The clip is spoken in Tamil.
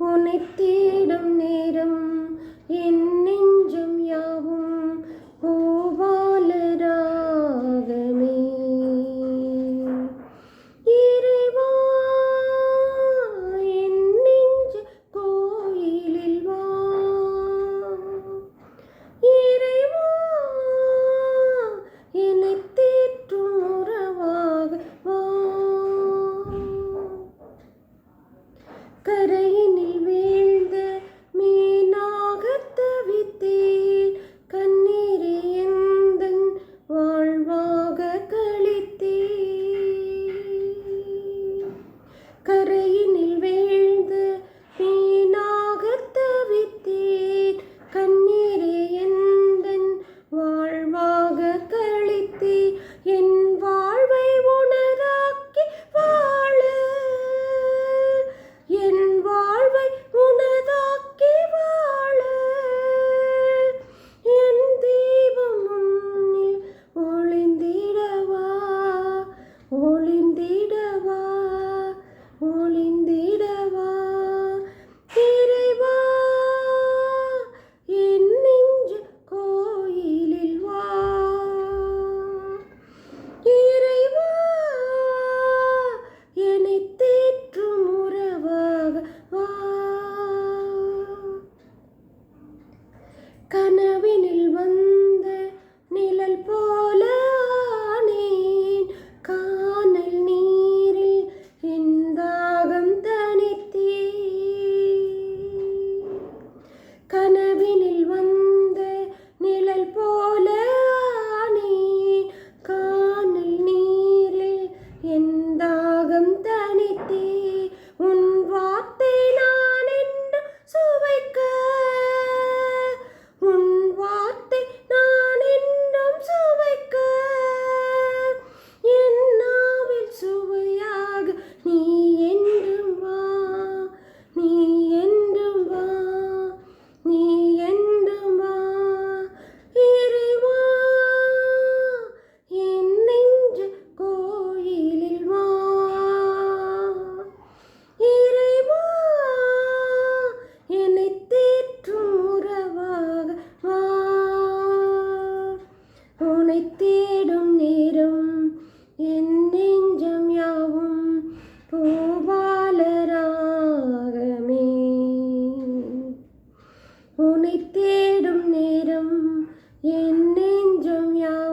உன்னை தேடும் நேரம் என் que உனை தேடும் நேரம் என் நெஞ்சம் யார்